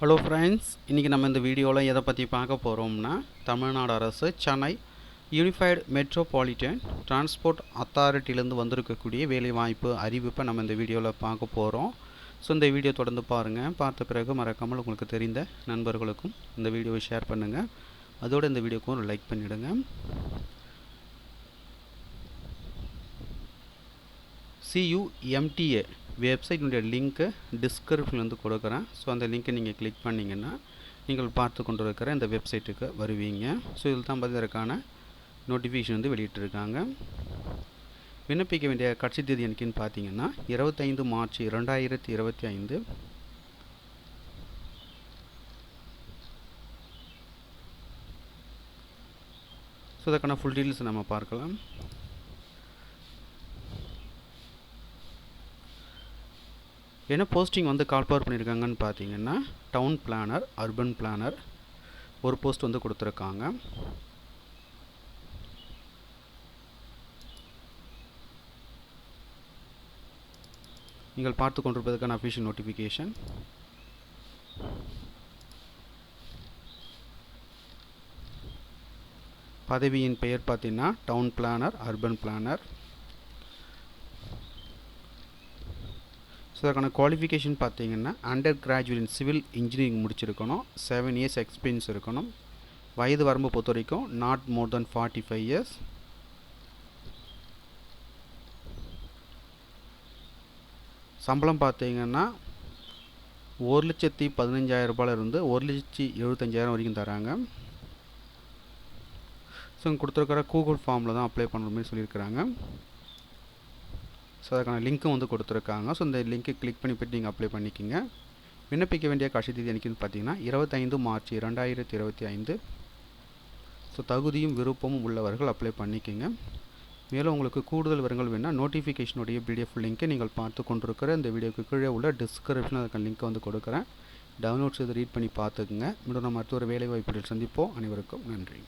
Hello friends இன்றைக்கி நம்ம இந்த வீடியோவில் எதை பற்றி பார்க்க போகிறோம்னா தமிழ்நாடு அரசு சென்னை யூனிஃபைடு மெட்ரோபாலிட்டன் டிரான்ஸ்போர்ட் அத்தாரிட்டிலேருந்து வந்திருக்கக்கூடிய வேலைவாய்ப்பு அறிவிப்பை நம்ம இந்த வீடியோவில் பார்க்க போகிறோம் ஸோ இந்த வீடியோ தொடர்ந்து பாருங்கள் பார்த்த பிறகு மறக்காமல் உங்களுக்கு தெரிந்த நண்பர்களுக்கும் இந்த வீடியோவை ஷேர் பண்ணுங்கள் அதோடு இந்த வீடியோக்கும் ஒரு லைக் பண்ணிவிடுங்க சியூஎம்டிஏ வெப்சைட்டினுடைய லிங்க்கு டிஸ்கிரிப்ஷன்லேருந்து கொடுக்குறேன். ஸோ அந்த லிங்க்கை நீங்கள் கிளிக் பண்ணிங்கன்னா நீங்கள் பார்த்து கொண்டு இருக்கிற இந்த வெப்சைட்டுக்கு வருவீங்க. ஸோ இதில் தான் பார்த்ததற்கான நோட்டிஃபிகேஷன் வந்து வெளியிட்டிருக்காங்க. விண்ணப்பிக்க வேண்டிய கட்சி தேதி எனக்குன்னு பார்த்தீங்கன்னா இருபத்தைந்து மார்ச் இரண்டாயிரத்தி இருபத்தி ஐந்து ஸோ அதற்கான ஃபுல் டீட்டெயில்ஸ் நம்ம பார்க்கலாம். என்ன போஸ்டிங் வந்து கால் பவர் பண்ணியிருக்காங்கன்னு பார்த்தீங்கன்னா டவுன் பிளானர் அர்பன் பிளானர் ஒரு போஸ்ட் வந்து கொடுத்துருக்காங்க. நீங்கள் பார்த்து கொண்டிருப்பதற்கான அஃபிஷியல் நோட்டிஃபிகேஷன் பதவியின் பெயர் பார்த்தீங்கன்னா town planner urban planner so அதுக்கான குவாலிஃபிகேஷன் பார்த்தீங்கன்னா under graduate in civil engineering முடிச்சிருக்கணும். செவன் இயர்ஸ் எக்ஸ்பீரியன்ஸ் இருக்கணும். வயது வரம்பு பொறுத்த வரைக்கும் not more than forty five years சம்பளம் பார்த்தீங்கன்னா ஒரு லட்சத்தி பதினஞ்சாயிரம் ரூபாயிலிருந்து ஒரு லட்சத்தி எழுபத்தஞ்சாயிரம் வரைக்கும் தராங்க. ஸோ இங்கே கொடுத்துருக்கிற கூகுள் ஃபார்மில் தான் அப்ளை பண்ணுற மாதிரி சொல்லியிருக்கிறாங்க. ஸோ அதுக்கான லிங்க்கும் வந்து கொடுத்துருக்காங்க. ஸோ இந்த லிங்க்கை கிளிக் பண்ணி போய்ட்டு நீங்கள் அப்ளை பண்ணிக்கிங்க. விண்ணப்பிக்க வேண்டிய கடைசி தேதி எனக்குன்னு பார்த்தீங்கன்னா இருபத்தைந்து மார்ச் இரண்டாயிரத்தி இருபத்தி ஐந்து. ஸோ தகுதியும் விருப்பமும் உள்ளவர்கள் அப்ளை பண்ணிக்கிங்க. மேலும் உங்களுக்கு கூடுதல் விவரங்கள் வேணால் நோட்டிஃபிகேஷனுடைய பிடிஎஃப் லிங்க்கை நீங்கள் பார்த்து கொண்டிருக்கிற இந்த வீடியோக்கு கீழே உள்ள டிஸ்கிரிப்ஷன் அதுக்கான லிங்க்கை வந்து கொடுக்குறேன். டவுன்லோட் செய்து ரீட் பண்ணி பார்த்துக்குங்க. மீண்டும் நம்ம அடுத்த ஒரு சந்திப்போம். அனைவருக்கும் நன்றி.